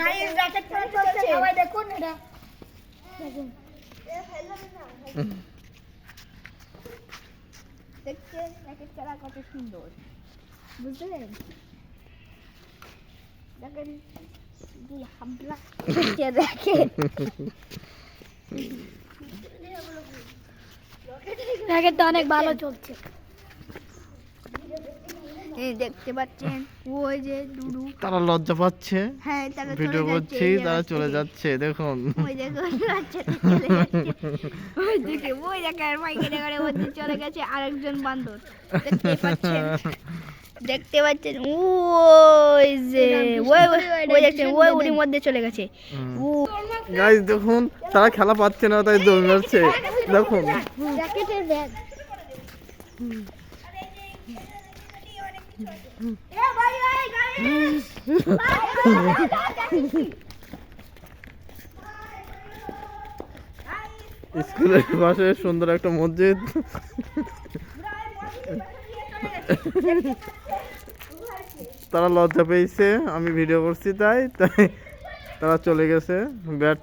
Guys racket খেলা চলছে। সবাই দেখুন এটা। দেখুন। দেখতে র্যাকেট খেলা কত সুন্দর। বুঝলেন দেখেন কি হাবলা দেখতে র্যাকেট র্যাকেটটা অনেক ভালো চলছে। দেখতে পাচ্ছেন ওই যে দুডু। তারা লজ্জা পাচ্ছে। হ্যাঁ তারা ভিডিও করছি তারা চলে যাচ্ছে দেখুন। ওই দেখো যাচ্ছে। ওই দিকে ওই দেখার পাইকারি করে মধ্যে চলে গেছে আরেকজন বান্দর। দেখতে পাচ্ছেন? দেখতে পাচ্ছেন? ওই যে ওই ওই- দেখছেন ওই উড়ির মধ্যে চলে গেছে। ও। গাইজ দেখুন তারা খেলা পাচ্ছে না তাই দৌড় মারছে। দেখুন। জ্যাকেটের ব্যাগ। স্কুলের পাশে সুন্দর একটা মসজিদ। তারা লজ্জা পেয়েছে, আমি ভিডিও করছি তাই তাই তারা চলে গেছে ব্যাট